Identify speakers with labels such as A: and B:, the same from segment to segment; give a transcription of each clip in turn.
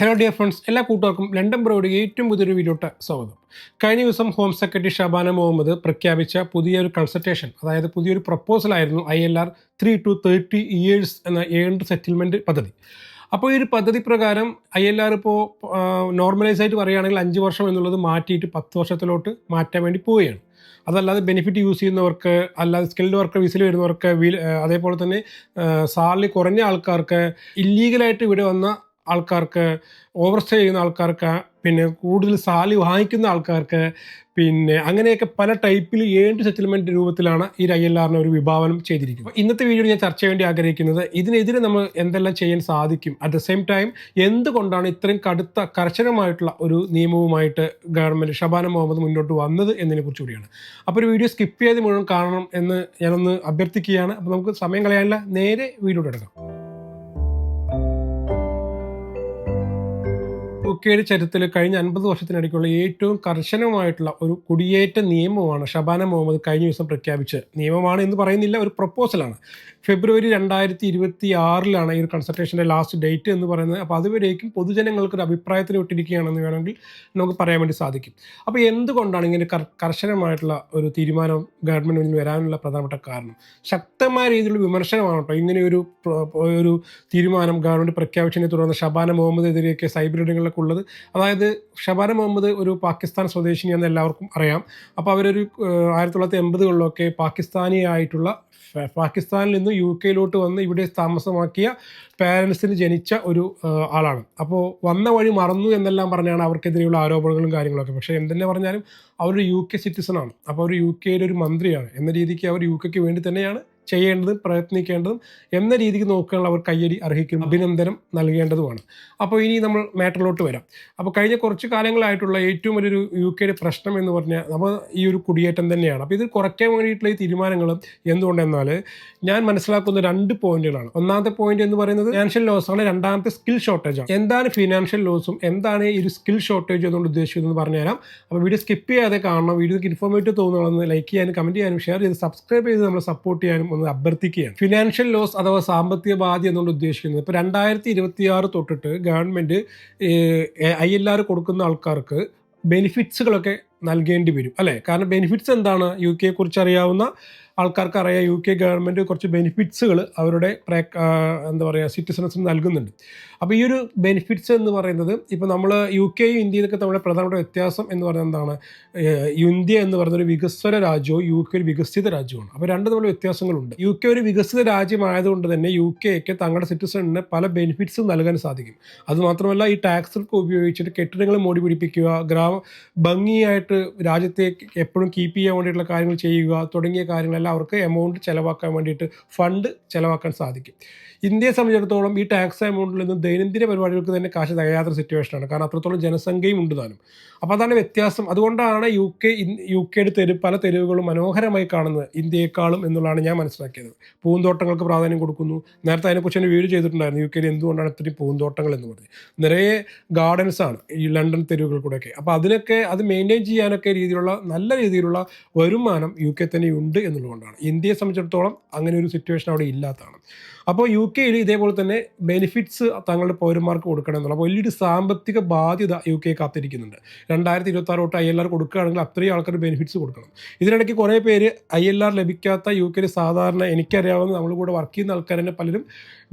A: Hello dear friends എല്ലാ കൂട്ടുകാർക്കും London ബ്രോയുടെ ഏറ്റവും പുതിയൊരു വീഡിയോട്ട് സ്വാഗതം. കഴിഞ്ഞ ദിവസം ഹോം സെക്രട്ടറി ഷബാന മുഹമ്മദ് പ്രഖ്യാപിച്ച പുതിയൊരു കൺസൾട്ടേഷൻ അതായത് പുതിയൊരു പ്രപ്പോസൽ ആയിരുന്നു I L R three to thirty years എന്ന ഏഴ് സെറ്റിൽമെന്റ് പദ്ധതി. അപ്പോൾ ഈ ഒരു പദ്ധതി പ്രകാരം ഐ എൽ ആർ ഇപ്പോൾ നോർമലൈസ് ആയിട്ട് പറയുകയാണെങ്കിൽ അഞ്ച് വർഷം എന്നുള്ളത് മാറ്റിയിട്ട് പത്ത് വർഷത്തിലോട്ട് മാറ്റാൻ വേണ്ടി പോവുകയാണ്. അതല്ലാതെ ബെനിഫിറ്റ് യൂസ് ചെയ്യുന്നവർക്ക് അല്ലാതെ സ്കിൽഡ് വർക്കർ വിസിൽ വരുന്നവർക്ക് അതേപോലെ തന്നെ സാലറി കുറഞ്ഞ ആൾക്കാർക്ക് ഇല്ലീഗലായിട്ട് ഇവിടെ വന്ന ആൾക്കാർക്ക് ഓവർസ്റ്റേ ചെയ്യുന്ന ആൾക്കാർക്ക് പിന്നെ കൂടുതൽ സാലി വാങ്ങിക്കുന്ന ആൾക്കാർക്ക് പിന്നെ അങ്ങനെയൊക്കെ പല ടൈപ്പിൽ ഏഴ് സെറ്റിൽമെന്റ് രൂപത്തിലാണ് ഈ ഐ എൽ ആറിനെ ഒരു വിഭാവനം ചെയ്തിരിക്കുന്നത്. ഇന്നത്തെ വീഡിയോ ഞാൻ ചർച്ച വേണ്ടി ആഗ്രഹിക്കുന്നത് ഇതിനെതിരെ നമ്മൾ എന്തെല്ലാം ചെയ്യാൻ സാധിക്കും? അറ്റ് ദ സെയിം ടൈം എന്തുകൊണ്ടാണ് ഇത്രയും കടുത്ത കർശനമായിട്ടുള്ള ഒരു നിയമവുമായിട്ട് ഗവൺമെന്റ് ഷബാന മുഹമ്മദ് മുന്നോട്ട് വന്നത് എന്നതിനെ കുറിച്ച് കൂടിയാണ്. അപ്പോൾ ഒരു വീഡിയോ സ്കിപ്പ് ചെയ്ത് മുഴുവൻ കാണണം എന്ന് ഞാനൊന്ന് അഭ്യർത്ഥിക്കുകയാണ്. അപ്പോൾ നമുക്ക് സമയം കളയാനില്ല. നേരെ വീഡിയോ എടുക്കാം യുകെയുടെ ചരിത്രത്തിൽ കഴിഞ്ഞ അൻപത് വർഷത്തിനിടയ്ക്കുള്ള ഏറ്റവും കർശനമായിട്ടുള്ള ഒരു കുടിയേറ്റ നിയമമാണ് ഷബാന മുഹമ്മദ് കഴിഞ്ഞ ദിവസം പ്രഖ്യാപിച്ചത്. നിയമമാണ് എന്ന് പറയുന്നില്ല ഒരു പ്രപ്പോസലാണ് ഫെബ്രുവരി രണ്ടായിരത്തി ഇരുപത്തി ആറിലാണ് ഈ ഒരു കൺസൾട്ടേഷന്റെ ലാസ്റ്റ് ഡേറ്റ് എന്ന് പറയുന്നത്. അപ്പോൾ അതുവരേക്കും പൊതുജനങ്ങൾക്ക് ഒരു അഭിപ്രായത്തിന് വിട്ടിരിക്കുകയാണെന്ന് വേണമെങ്കിൽ നമുക്ക് പറയാൻ വേണ്ടി സാധിക്കും. അപ്പോൾ എന്തുകൊണ്ടാണ് ഇങ്ങനെ കർ കർശനമായിട്ടുള്ള ഒരു തീരുമാനം ഗവൺമെന്റ് മുന്നിൽ വരാനുള്ള പ്രധാനപ്പെട്ട കാരണം? ശക്തമായ രീതിയിലുള്ള വിമർശനമാണ് കേട്ടോ ഇങ്ങനെ ഒരു ഒരു തീരുമാനം ഗവൺമെന്റ് പ്രഖ്യാപിച്ചതിനെ തുടർന്ന് ഷബാന മുഹമ്മദ് എതിരെയൊക്കെ സൈബർ ഇടങ്ങളിലൊക്കെ ഉള്ളത്. അതായത് ഷബാന മുഹമ്മദ് ഒരു പാകിസ്ഥാൻ സ്വദേശിനിയെന്ന് എല്ലാവർക്കും അറിയാം. അപ്പോൾ അവരൊരു ആയിരത്തി തൊള്ളായിരത്തി എൺപതുകളിലൊക്കെ പാകിസ്ഥാനിയായിട്ടുള്ള പാകിസ്ഥാനിൽ നിന്ന് യു കെയിലോട്ട് വന്ന് ഇവിടെ താമസമാക്കിയ പാരൻസിന് ജനിച്ച ഒരു ആളാണ്. അപ്പോൾ വന്ന വഴി മറന്നു എന്നെല്ലാം പറഞ്ഞാണ് അവർക്കെതിരെയുള്ള ആരോപണങ്ങളും കാര്യങ്ങളൊക്കെ. പക്ഷേ എന്തെന്നെ പറഞ്ഞാലും അവർ യു കെ സിറ്റിസൺ ആണ്. അപ്പോൾ അവർ യു കെയിലൊരു ഒരു മന്ത്രിയാണ്. എന്ന രീതിക്ക് അവർ യു കെക്ക് വേണ്ടി തന്നെയാണ് ചെയ്യേണ്ടതും പ്രയത്നിക്കേണ്ടതും എന്ന രീതിക്ക് നോക്കാനുള്ള അവർ കയ്യടി അർഹിക്കുന്നു അഭിനന്ദനം നൽകേണ്ടതുമാണ്. അപ്പോൾ ഇനി നമ്മൾ മാറ്ററിലോട്ട് വരാം. അപ്പോൾ കഴിഞ്ഞ കുറച്ച് കാലങ്ങളായിട്ടുള്ള ഏറ്റവും വലിയൊരു യു കെയുടെ പ്രശ്നം എന്ന് പറഞ്ഞാൽ നമ്മൾ ഈ ഒരു കുടിയേറ്റം തന്നെയാണ്. അപ്പോൾ ഇത് കുറയ്ക്കാൻ വേണ്ടിയിട്ടുള്ള ഈ തീരുമാനങ്ങൾ എന്തുകൊണ്ടെന്നാൽ ഞാൻ മനസ്സിലാക്കുന്ന രണ്ട് പോയിന്റുകളാണ്. ഒന്നാമത്തെ പോയിന്റ് എന്ന് പറയുന്നത് ഫിനാൻഷ്യൽ ലോസ് ആണ്. രണ്ടാമത്തെ സ്കിൽ ഷോർട്ടേജ് ആണ്. എന്താണ് ഫിനാൻഷ്യൽ ലോസും എന്താണ് ഈ ഒരു സ്കിൽ ഷോർട്ടേജ് എന്നുകൊണ്ട് ഉദ്ദേശിക്കുന്നത് പറഞ്ഞുതരാം. അപ്പോൾ വീഡിയോ സ്കിപ്പ് ചെയ്യാതെ കാണണം. വീഡിയോക്ക് ഇൻഫോർമേറ്റീവ് തോന്നുകയാണെന്ന് ലൈക്ക് ചെയ്യാനും കമന്റ് ചെയ്യാനും ഷെയർ ചെയ്ത് സബ്സ്ക്രൈബ് ചെയ്ത് നമ്മളെ സപ്പോർട്ട് ചെയ്യാനും ഒന്ന് അഭ്യർത്ഥിക്കുകയാണ്. ഫിനാൻഷ്യൽ ലോസ് അഥവാ സാമ്പത്തിക ബാധ്യത എന്നുകൊണ്ട് ഉദ്ദേശിക്കുന്നത്. ഇപ്പോൾ രണ്ടായിരത്തി ഇരുപത്തി ആറ് തൊട്ടിട്ട് ഗവൺമെന്റ് ഐ എൽ ആർ കൊടുക്കുന്ന ആൾക്കാർക്ക് ബെനിഫിറ്റ്സുകളൊക്കെ നൽകേണ്ടി വരും. അല്ലേ? കാരണം ബെനിഫിറ്റ്സ് എന്താണ്? യു കെയെ കുറിച്ച് അറിയാവുന്ന ആൾക്കാർക്ക് അറിയാം യു കെ ഗവൺമെന്റ് കുറച്ച് ബെനിഫിറ്റ്സുകൾ അവരുടെ എന്താ പറയുക സിറ്റിസൺസിന് നൽകുന്നുണ്ട്. അപ്പോൾ ഈ ഒരു ബെനിഫിറ്റ്സ് എന്ന് പറയുന്നത് ഇപ്പോൾ നമ്മൾ യു കെയും ഇന്ത്യയിലൊക്കെ നമ്മുടെ പ്രധാനപ്പെട്ട വ്യത്യാസം എന്ന് പറയുന്നത് എന്താണ്? ഇന്ത്യ എന്ന് പറയുന്ന ഒരു വികസ്വര രാജ്യവും യു കെ ഒരു വികസിത രാജ്യമാണ് അപ്പോൾ രണ്ട് തമ്മിൽ വ്യത്യാസങ്ങളുണ്ട്. യു കെ ഒരു വികസിത രാജ്യമായതുകൊണ്ട് തന്നെ യു കെക്ക് തങ്ങളുടെ സിറ്റിസണിന് പല ബെനിഫിറ്റ്സും നൽകാൻ സാധിക്കും. അതുമാത്രമല്ല ഈ ടാക്സൊക്കെ ഉപയോഗിച്ചിട്ട് കെട്ടിടങ്ങൾ മോടി പിടിപ്പിക്കുക ഗ്രാമ ഭംഗിയായിട്ട് രാജ്യത്തെ എപ്പോഴും കീപ്പ് ചെയ്യാൻ വേണ്ടിയിട്ടുള്ള കാര്യങ്ങൾ ചെയ്യുക തുടങ്ങിയ കാര്യങ്ങളെല്ലാം അവർക്ക് എമൗണ്ട് ചിലവാക്കാൻ വേണ്ടിയിട്ട് ഫണ്ട് ചിലവാക്കാൻ സാധിക്കും. ഇന്ത്യയെ സംബന്ധിച്ചിടത്തോളം ഈ ടാക്സ് എമൗണ്ടിൽ നിന്ന് ദൈനംദിന പരിപാടികൾക്ക് തന്നെ കാശ് തികയാത്ത സിറ്റുവേഷനാണ് കാരണം അത്രത്തോളം ജനസംഖ്യയും ഉണ്ട് താനും. അപ്പോൾ അതാണ് വ്യത്യാസം. അതുകൊണ്ടാണ് യു കെ യു കെയുടെ തെരു പല തെരുവുകളും മനോഹരമായി കാണുന്നത് ഇന്ത്യയെക്കാളും എന്നുള്ളതാണ് ഞാൻ മനസ്സിലാക്കിയത്. പൂന്തോട്ടങ്ങൾക്ക് പ്രാധാന്യം കൊടുക്കുന്നു. നേരത്തെ അതിനെക്കുറിച്ച് തന്നെ വീഡിയോ ചെയ്തിട്ടുണ്ടായിരുന്നു. യു കെയിൽ എന്തുകൊണ്ടാണ് ഇത്രയും പൂന്തോട്ടങ്ങൾ എന്ന് പറഞ്ഞത് നിറയെ ഗാർഡൻസ് ആണ് ഈ ലണ്ടൻ തെരുവുകൾ കൂടെയൊക്കെ. അപ്പോൾ അതിനൊക്കെ അത് മെയിന്റെയിൻ ചെയ്യാനൊക്കെ രീതിയിലുള്ള നല്ല രീതിയിലുള്ള വരുമാനം യു കെ തന്നെ ഉണ്ട് എന്നുള്ളതുകൊണ്ടാണ് ഇന്ത്യയെ സംബന്ധിച്ചിടത്തോളം അങ്ങനെ ഒരു സിറ്റുവേഷൻ അവിടെ ഇല്ലാത്തതാണ്. അപ്പോൾ യു കെയിൽ ഇതേപോലെ തന്നെ ബെനിഫിറ്റ്സ് തങ്ങളുടെ പൗരന്മാർക്ക് കൊടുക്കണം അപ്പോൾ വലിയൊരു സാമ്പത്തിക ബാധ്യത യു കെ കാത്തിരിക്കുന്നുണ്ട്. രണ്ടായിരത്തി ഇരുപത്തി ആറ് തൊട്ട് ഐ എൽ ആർ കൊടുക്കുകയാണെങ്കിൽ അത്രയും ആൾക്കാർ ബെനിഫിറ്റ്സ് കൊടുക്കണം. ഇതിനിടയ്ക്ക് കുറേ പേര് ഐ എൽ ആർ ലഭിക്കാത്ത യു കെയിൽ സാധാരണ എനിക്കറിയാവുന്ന നമ്മൾ കൂടെ വർക്ക് ചെയ്യുന്ന ആൾക്കാർ തന്നെ പലരും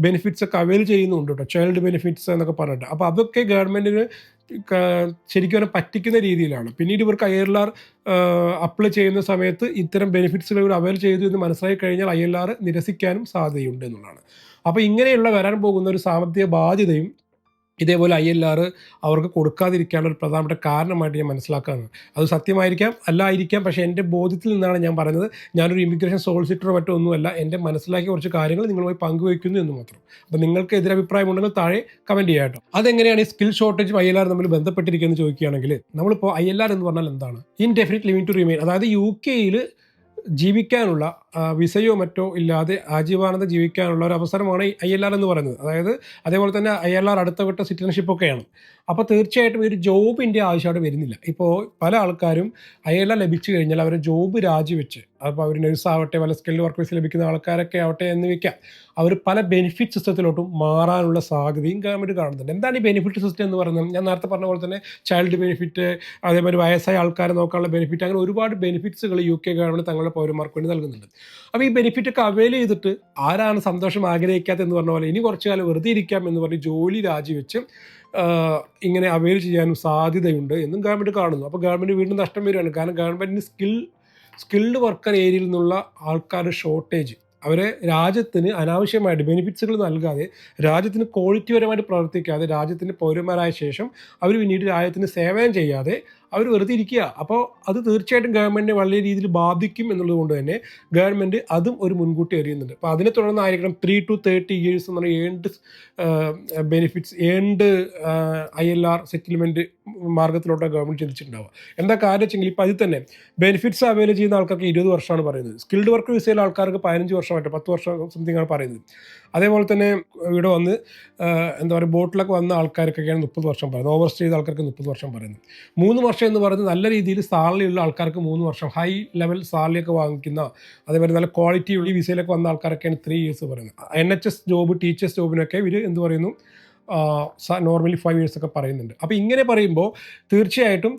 A: ബെനിഫിറ്റ്സ് ഒക്കെ അവൈൽ ചെയ്യുന്നുണ്ട് കേട്ടോ ചൈൽഡ് ബെനിഫിറ്റ്സ് എന്നൊക്കെ പറഞ്ഞിട്ട്. അപ്പോൾ അതൊക്കെ ഗവൺമെന്റിന് ശരിക്കും അവരെ പറ്റിക്കുന്ന രീതിയിലാണ്. പിന്നീട് ഇവർക്ക് ഐ എൽ ആർ അപ്ലൈ ചെയ്യുന്ന സമയത്ത് ഇത്തരം ബെനിഫിറ്റ്സുകൾ ഇവർ അവയർ ചെയ്തു എന്ന് മനസ്സിലാക്കി കഴിഞ്ഞാൽ ഐ എൽ ആർ നിരസിക്കാനും സാധ്യതയുണ്ട് എന്നുള്ളതാണ്. അപ്പോൾ ഇങ്ങനെയുള്ള വരാൻ പോകുന്ന ഒരു സാമ്പത്തിക ബാധ്യതയും ഇതേപോലെ ഐ എൽ ആർ അവർക്ക് കൊടുക്കാതിരിക്കാനുള്ള ഒരു പ്രധാനപ്പെട്ട കാരണമായിട്ട് ഞാൻ മനസ്സിലാക്കുകയാണ് അത് സത്യമായിരിക്കാം അല്ലായിരിക്കാം പക്ഷേ എന്റെ ബോധ്യത്തിൽ നിന്നാണ് ഞാൻ പറഞ്ഞത് ഞാനൊരു ഇമിഗ്രേഷൻ സോളിസിറ്ററോ മറ്റോ ഒന്നുമല്ല എന്റെ മനസ്സിലാക്കിയ കുറച്ച് കാര്യങ്ങൾ നിങ്ങളുമായി പങ്കുവയ്ക്കുന്നു എന്ന് മാത്രം. അപ്പോൾ നിങ്ങൾക്ക് എതിരഭിപ്രായം ഉണ്ടെങ്കിൽ താഴെ കമന്റ് ചെയ്യാം കേട്ടോ. അതെങ്ങനെയാണ് ഈ സ്കിൽ ഷോർട്ടേജും ഐ എൽ ആർ തമ്മിൽ ബന്ധപ്പെട്ടിരിക്കുന്നത് ചോദിക്കുകയാണെങ്കിൽ നമ്മളിപ്പോൾ ഐ എൽ ആർ എന്ന് പറഞ്ഞാൽ എന്താണ്? ഇൻഡെഫിനിറ്റ് ലിമിറ്റ് ടു റിമെയിൻ അതായത് യു കെയിൽ ജീവിക്കാനുള്ള വിസയോ മറ്റോ ഇല്ലാതെ ആജീവാനന്ദ ജീവിക്കാനുള്ള ഒരു അവസരമാണ് ഐ എൽ ആർ എന്ന് പറയുന്നത്. അതായത് അതേപോലെ തന്നെ ഐ എൽ ആർ അടുത്ത ഘട്ട സിറ്റിസൺഷിപ്പ് ഒക്കെയാണ്. അപ്പോൾ തീർച്ചയായിട്ടും ഒരു ജോബിന്റെ അവിടെ വരുന്നില്ല. ഇപ്പോൾ പല ആൾക്കാരും ഐ എൽ ആർ ലഭിച്ചു കഴിഞ്ഞാൽ അവർ ജോബ് രാജിവെച്ച് അപ്പോൾ അവർ നഴ്സ് ആവട്ടെ പല സ്കിൽഡ് വർക്കേഴ്സ് ലഭിക്കുന്ന ആൾക്കാരൊക്കെ ആവട്ടെ എന്ന് വയ്ക്കാം അവർ പല ബെനിഫിറ്റ് സിസ്റ്റത്തിലോട്ടും മാറാനുള്ള സാധ്യതയും ഗവൺമെന്റ് കാണുന്നുണ്ട്. എന്താണ് ഈ ബെനിഫിറ്റ് സിസ്റ്റം എന്ന് പറയുന്നത്? ഞാൻ നേരത്തെ പറഞ്ഞ പോലെ തന്നെ ചൈൽഡ് ബെനിഫിറ്റ് അതേപോലെ വയസ്സായ ആൾക്കാരെ നോക്കാനുള്ള ബെനിഫിറ്റ് അങ്ങനെ ഒരുപാട് ബെനിഫിറ്റ്സുകൾ യു കെ ഗവൺമെന്റ് തങ്ങളുടെ പൗരന്മാർക്ക് വേണ്ടി നൽകുന്നുണ്ട്. അപ്പോൾ ഈ ബെനിഫിറ്റ് ഒക്കെ അവൈൽ ചെയ്തിട്ട് ആരാണ് സന്തോഷം ആഗ്രഹിക്കാത്ത എന്ന് പറഞ്ഞ പോലെ ഇനി കുറച്ച് കാലം വെറുതെ ഇരിക്കാം എന്ന് പറഞ്ഞ് ജോലി രാജിവെച്ച് ഇങ്ങനെ അവൈൽ ചെയ്യാനും സാധ്യതയുണ്ട് എന്നും ഗവൺമെന്റ് കാണുന്നു. അപ്പോൾ ഗവൺമെന്റ് വീണ്ടും നഷ്ടം വരികയാണ് കാരണം ഗവൺമെന്റിന് സ്കിൽ സ്കിൽഡ് വർക്കർ ഏരിയയിൽ നിന്നുള്ള ആൾക്കാരുടെ ഷോർട്ടേജ് അവരെ രാജ്യത്തിന് അനാവശ്യമായിട്ട് ബെനിഫിറ്റ്സുകൾ നൽകാതെ രാജ്യത്തിന് ക്വാളിറ്റി ക്വാളിറ്റിപരമായിട്ട് പ്രവർത്തിക്കാതെ രാജ്യത്തിന്റെ പൗരന്മാരായ ശേഷം അവർ പിന്നീട് രാജ്യത്തിന് സേവനം ചെയ്യാതെ അവർ വെറുതെ ഇരിക്കുക. അപ്പോൾ അത് തീർച്ചയായിട്ടും ഗവൺമെന്റിനെ വളരെ രീതിയിൽ ബാധിക്കും എന്നുള്ളത് കൊണ്ട് തന്നെ ഗവൺമെന്റ് അതും ഒരു മുൻകൂട്ടി അറിയുന്നുണ്ട്. അപ്പോൾ അതിനെ തുടർന്നായിരിക്കണം ത്രീ ടു തേർട്ടി ഇയേഴ്സ് എന്ന് പറഞ്ഞാൽ and benefits and I L R settlement മാർഗത്തിലോട്ട് government ചിന്തിച്ചിട്ടുണ്ടാവുക. എന്താ കാര്യം വെച്ചെങ്കിൽ ഇപ്പോൾ അതിൽ തന്നെ ബെനിഫിറ്റ്സ് അവൈൽ ചെയ്യുന്ന ആൾക്കാർക്ക് ഇരുപത് വർഷമാണ് പറയുന്നത്. സ്കിൽഡ് വർക്ക് വിസയിലെ ആൾക്കാർക്ക് പതിനഞ്ച് വർഷമായിട്ട് പത്ത് വർഷം സംതിങ് ആണ് പറയുന്നത്. അതേപോലെ തന്നെ ഇവിടെ വന്ന് എന്താ പറയുക ബോട്ടിലൊക്കെ വന്ന ആൾക്കാർക്കൊക്കെയാണ് മുപ്പത് വർഷം പറയുന്നത്. ഓവർ സ്റ്റേ ചെയ്ത ആൾക്കാർക്ക് മുപ്പത് വർഷം പറയുന്നത്. മൂന്ന് വർഷം എന്ന് പറയുന്നത് നല്ല രീതിയിൽ സാലറിയുള്ള ആൾക്കാർക്ക് മൂന്ന് വർഷം ഹൈ ലെവൽ സാലറിയൊക്കെ വാങ്ങിക്കുന്ന അതേപോലെ നല്ല ക്വാളിറ്റി ഉള്ള വിസയിലൊക്കെ വന്ന ആൾക്കാരൊക്കെയാണ് ത്രീ ഇയേഴ്സ് പറയുന്നത്. N H S job teachers ജോബിനൊക്കെ ഇവർ എന്ത് പറയുന്നു? നോർമലി ഫൈവ് ഇയേഴ്സ് ഒക്കെ പറയുന്നുണ്ട്. അപ്പോൾ ഇങ്ങനെ പറയുമ്പോൾ തീർച്ചയായിട്ടും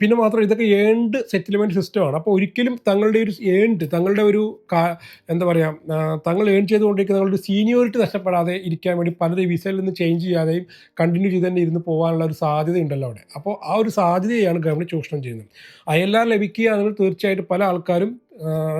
A: പിന്നെ മാത്രം ഇതൊക്കെ ഏണ്ട് സെറ്റിൽമെന്റ് സിസ്റ്റമാണ് അപ്പോൾ ഒരിക്കലും തങ്ങളുടെ ഒരു ഏണ്ട് തങ്ങളുടെ ഒരു എന്താ പറയുക തങ്ങൾ ഏൺ ചെയ്തുകൊണ്ടിരിക്കുന്ന തങ്ങളുടെ സീനിയോറിറ്റി നഷ്ടപ്പെടാതെ ഇരിക്കാൻ വേണ്ടി പലരും വിസയിൽ നിന്ന് ചേഞ്ച് ചെയ്യാതെയും കണ്ടിന്യൂ ചെയ്ത് തന്നെ ഇരുന്ന് പോകാനുള്ള ഒരു സാധ്യത ഉണ്ടല്ലോ അവിടെ. അപ്പോൾ ആ ഒരു സാധ്യതയാണ് ഗവൺമെന്റ് ചൂഷണം ചെയ്യുന്നത്. അയൽ എൽ ആർ ലഭിക്കുകയാണെങ്കിൽ തീർച്ചയായിട്ടും പല ആൾക്കാരും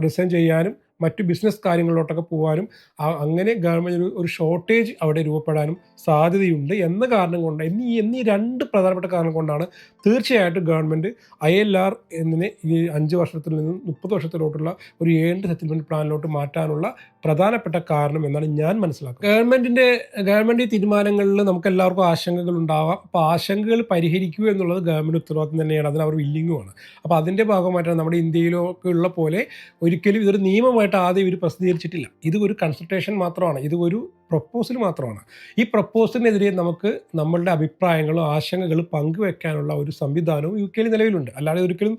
A: റിസൈൻ ചെയ്യാനും മറ്റു ബിസിനസ് കാര്യങ്ങളിലോട്ടൊക്കെ പോകാനും അങ്ങനെ ഗവൺമെന്റ് ഒരു ഷോർട്ടേജ് അവിടെ രൂപപ്പെടാനും സാധ്യതയുണ്ട് എന്ന കാരണം കൊണ്ട് എന്നീ എന്നീ രണ്ട് പ്രധാനപ്പെട്ട കാരണം കൊണ്ടാണ് തീർച്ചയായിട്ടും ഗവൺമെന്റ് ഐ എൽ ആർ എന്നിനെ ഈ അഞ്ച് വർഷത്തിൽ നിന്നും മുപ്പത് വർഷത്തിലോട്ടുള്ള ഒരു ഏഴ് സെറ്റിൽമെന്റ് പ്ലാനിലോട്ട് മാറ്റാനുള്ള പ്രധാനപ്പെട്ട കാരണം എന്നാണ് ഞാൻ മനസ്സിലാക്കുന്നത്. ഗവൺമെന്റിന്റെ ഗവൺമെന്റ് തീരുമാനങ്ങളിൽ നമുക്ക് എല്ലാവർക്കും ആശങ്കകൾ ഉണ്ടാവാം. അപ്പോൾ ആശങ്കകൾ പരിഹരിക്കുക എന്നുള്ളത് ഗവൺമെന്റ് ഉത്തരവാദിത്വം തന്നെയാണ്. അതിന് അവർ വില്ലിങ്ങുമാണ്. അപ്പോൾ അതിന്റെ ഭാഗമായിട്ടാണ് നമ്മുടെ ഇന്ത്യയിലൊക്കെ ഉള്ള പോലെ ഒരിക്കലും ഇതൊരു നിയമമായിട്ട് ആദ്യം ഇവർ പ്രസിദ്ധീകരിച്ചിട്ടില്ല. ഇത് ഒരു കൺസൾട്ടേഷൻ മാത്രമാണ്. ഇത് ഒരു പ്രപ്പോസൽ മാത്രമാണ്. ഈ പ്രപ്പോസലിനെതിരെ നമുക്ക് നമ്മളുടെ അഭിപ്രായങ്ങളും ആശങ്കകളും പങ്കുവെക്കാനുള്ള ഒരു സംവിധാനവും യു കെയിൽ നിലവിലുണ്ട്. അല്ലാതെ ഒരിക്കലും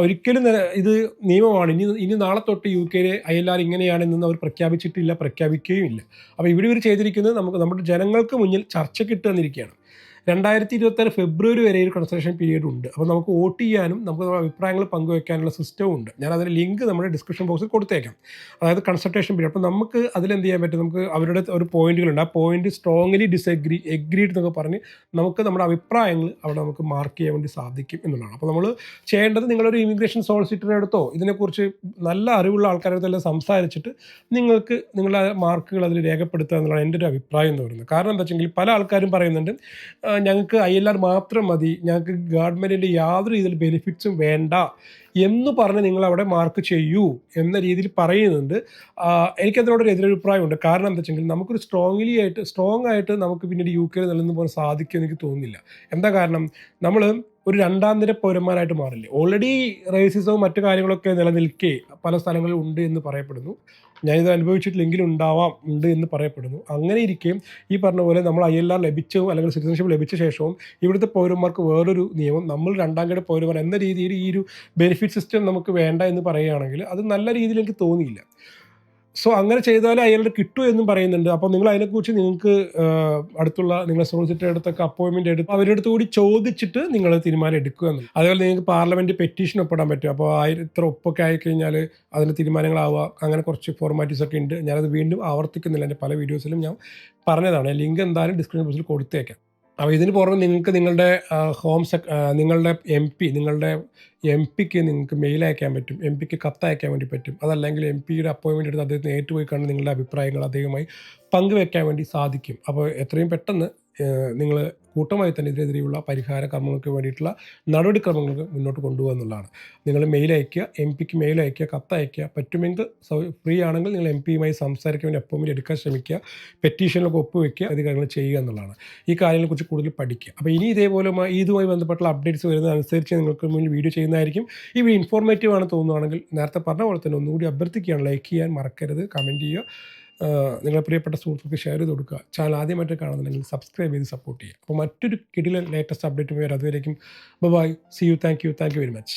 A: ഒരിക്കലും ഇത് നിയമമാണ്. ഇനി ഇനി നാളെ തൊട്ട് യു കെയിലെ ആർ ഇങ്ങനെയാണെന്ന് അവർ പ്രഖ്യാപിച്ചിട്ടില്ല പ്രഖ്യാപിക്കുകയും ഇല്ല അപ്പോൾ ഇവിടെ ഇവർ ചെയ്തിരിക്കുന്നത് നമുക്ക് നമ്മുടെ ജനങ്ങൾക്ക് മുന്നിൽ ചർച്ചയ്ക്ക് ഇട്ട് തന്നിരിക്കുകയാണ് രണ്ടായിരത്തി ഇരുപത്താറ് ഫെബ്രുവരി വരെ ഒരു കൺസൾട്ടേഷൻ പീരീഡ് ഉണ്ട്. അപ്പോൾ നമുക്ക് വോട്ട് ചെയ്യാനും നമുക്ക് അഭിപ്രായങ്ങൾ പങ്കുവെക്കാനുള്ള സിസ്റ്റവും ഉണ്ട്. ഞാൻ അതിന്റെ ലിങ്ക് നമ്മുടെ ഡിസ്ക്രിപ്ഷൻ ബോക്സിൽ കൊടുത്തേക്കാം. അതായത് കൺസൾട്ടേഷൻ പീരീഡ് അപ്പോൾ നമുക്ക് അതിലെന്ത് ചെയ്യാൻ പറ്റും? നമുക്ക് അവരുടെ ഒരു പോയിന്റുകളുണ്ട് ആ പോയിന്റ് സ്ട്രോങ്ലി ഡിസഗ്രി എഗ്രീഡ് എന്നൊക്കെ പറഞ്ഞ് നമുക്ക് നമ്മുടെ അഭിപ്രായങ്ങൾ അവിടെ നമുക്ക് മാർക്ക് ചെയ്യാൻ വേണ്ടി സാധിക്കും എന്നുള്ളതാണ്. അപ്പോൾ നമ്മൾ ചെയ്യേണ്ടത് നിങ്ങളൊരു ഇമിഗ്രേഷൻ സോളിസിറ്ററിന്റെ അടുത്തോ ഇതിനെക്കുറിച്ച് നല്ല അറിവുള്ള ആൾക്കാരുടെ അടുത്തെല്ലാം സംസാരിച്ചിട്ട് നിങ്ങൾക്ക് നിങ്ങളുടെ മാർക്കുകൾ അതിൽ രേഖപ്പെടുത്തുക എന്നുള്ളതാണ് എന്റെ ഒരു അഭിപ്രായം എന്ന് പറയുന്നത്. കാരണം എന്താ വെച്ചെങ്കിൽ പല ആൾക്കാരും പറയുന്നുണ്ട് "ആ, ഞങ്ങൾക്ക് ഐ എൽ ആർ മാത്രം മതി. ഞങ്ങൾക്ക് ഗവൺമെന്റിന്റെ യാതൊരു രീതിയിൽ ബെനിഫിറ്റ്സും വേണ്ട എന്ന് പറഞ്ഞ് നിങ്ങൾ അവിടെ മാർക്ക് ചെയ്യൂ എന്ന രീതിയിൽ പറയുന്നുണ്ട്. എനിക്കതിനോടൊരു എതിരഭിപ്രായമുണ്ട് കാരണം എന്താ വെച്ചെങ്കിൽ നമുക്കൊരു സ്ട്രോങ്ലി ആയിട്ട് സ്ട്രോങ് ആയിട്ട് നമുക്ക് പിന്നീട് യു കെയിൽ നിലനിന്ന് പോകാൻ സാധിക്കുമെന്ന് എനിക്ക് തോന്നുന്നില്ല. എന്താ കാരണം? നമ്മൾ ഒരു രണ്ടാം നിര പൗരന്മാരായിട്ട് മാറില്ലേ? ഓൾറെഡി റേസിസവും മറ്റു കാര്യങ്ങളൊക്കെ നിലനിൽക്കെ പല സ്ഥലങ്ങളിൽ ഉണ്ട് എന്ന് പറയപ്പെടുന്നു. ഞാനിത് അനുഭവിച്ചിട്ടില്ലെങ്കിലും ഉണ്ടാവാം ഉണ്ട് എന്ന് പറയപ്പെടുന്നു. അങ്ങനെ ഇരിക്കുകയും ഈ പറഞ്ഞ പോലെ നമ്മൾ ഐ എൽ ആർ ലഭിച്ചതും അല്ലെങ്കിൽ സിറ്റിസൺഷിപ്പ് ലഭിച്ച ശേഷവും ഇവിടുത്തെ പൗരന്മാർക്ക് വേറൊരു നിയമം നമ്മൾ രണ്ടാം കിട പൗരന്മാർ എന്ന രീതിയിൽ ഈ ഒരു ബെനിഫിറ്റ് സിസ്റ്റം നമുക്ക് വേണ്ട എന്ന് പറയുകയാണെങ്കിൽ അത് നല്ല രീതിയിൽ എനിക്ക് തോന്നിയില്ല. സോ അങ്ങനെ ചെയ്താലേ അയാളുടെ കിട്ടൂ എന്നും പറയുന്നുണ്ട്. അപ്പോൾ നിങ്ങൾ അതിനെക്കുറിച്ച് നിങ്ങൾക്ക് അടുത്തുള്ള നിങ്ങളെ സോളിസിറ്റർ അടുത്തൊക്കെ അപ്പോയിൻമെന്റ് എടുത്ത് അവരുടെ അടുത്ത് കൂടി ചോദിച്ചിട്ട് നിങ്ങൾ തീരുമാനം എടുക്കുക എന്ന് അതേപോലെ നിങ്ങൾക്ക് പാർലമെന്റ് പെറ്റീഷൻ ഒപ്പിടാൻ പറ്റും. അപ്പോൾ ആയിരം ഇത്ര ഒപ്പൊക്കെ ആയിക്കഴിഞ്ഞാൽ അതിന് തീരുമാനങ്ങളാവുക. അങ്ങനെ കുറച്ച് ഫോർമാറ്റീസ് ഒക്കെ ഉണ്ട്. ഞാനത് വീണ്ടും ആവർത്തിക്കുന്നില്ല. എന്റെ പല വീഡിയോസിലും ഞാൻ പറഞ്ഞതാണ്. ലിങ്ക് എന്തായാലും ഡിസ്ക്രിപ്ഷൻ ബോക്സിൽ കൊടുത്തേക്കാം. അപ്പോൾ ഇതിന് പുറമെ നിങ്ങൾക്ക് നിങ്ങളുടെ ഹോം സെക് നിങ്ങളുടെ എം പി നിങ്ങളുടെ എം പിക്ക് നിങ്ങൾക്ക് മെയിൽ അയക്കാൻ പറ്റും. എം പിക്ക് കത്ത് അയക്കാൻ വേണ്ടി പറ്റും. അതല്ലെങ്കിൽ എം പിയുടെ അപ്പോയിൻമെന്റ് എടുത്ത് അദ്ദേഹത്തിന് ഏറ്റുപോയി കണ്ട് നിങ്ങളുടെ അഭിപ്രായങ്ങൾ അദ്ദേഹമായി പങ്കുവെക്കാൻ വേണ്ടി സാധിക്കും. അപ്പോൾ എത്രയും പെട്ടെന്ന് നിങ്ങൾ കൂട്ടമായി തന്നെ ഇതിനെതിരെയുള്ള പരിഹാര കർമ്മങ്ങൾക്ക് വേണ്ടിയിട്ടുള്ള നടപടിക്രമങ്ങൾക്ക് മുന്നോട്ട് കൊണ്ടുപോകുക എന്നുള്ളതാണ്. നിങ്ങൾ മെയിൽ അയക്കുക എം പിക്ക് മെയിൽ അയക്കുക കത്ത് അയക്കുക പറ്റുമെങ്കിൽ ഫ്രീ ആണെങ്കിൽ നിങ്ങൾ എം പിയുമായി സംസാരിക്കാൻ വേണ്ടി അപ്പോയിൻമെന്റ് എടുക്കാൻ ശ്രമിക്കുക പെറ്റീഷനിലൊക്കെ ഒപ്പുവെക്കുക അത് കാര്യങ്ങൾ ചെയ്യുക എന്നുള്ളതാണ്. ഈ കാര്യങ്ങളെക്കുറിച്ച് കൂടുതൽ പഠിക്കുക. അപ്പോൾ ഇനി ഇതേപോലെ ഇതുമായി ബന്ധപ്പെട്ടുള്ള അപ്ഡേറ്റ്സ് വരുന്നതനുസരിച്ച് നിങ്ങൾക്ക് മുന്നിൽ വീഡിയോ ചെയ്യുന്നതായിരിക്കും. ഈ വീഡിയോ ഇൻഫോർമേറ്റീവ് ആണ് തോന്നുകയാണെങ്കിൽ നേരത്തെ പറഞ്ഞ പോലെ തന്നെ ഒന്നുകൂടി അഭ്യർത്ഥിക്കുകയാണ്. ലൈക്ക് ചെയ്യാൻ മറക്കരുത് കമന്റ് ചെയ്യുക. നിങ്ങളുടെ പ്രിയപ്പെട്ട സുഹൃത്തുക്കൾക്ക് ഷെയർ ചെയ്ത് കൊടുക്കുക. ചാനൽ ആദ്യമായിട്ട് കാണുന്നുണ്ടെങ്കിൽ സബ്സ്ക്രൈബ് ചെയ്ത് സപ്പോർട്ട് ചെയ്യുക. അപ്പോൾ മറ്റൊരു കിടിലൻ ലേറ്റസ്റ്റ് അപ്ഡേറ്റ് വരെ. അതുവരേക്കും bye see you thank you thank you very much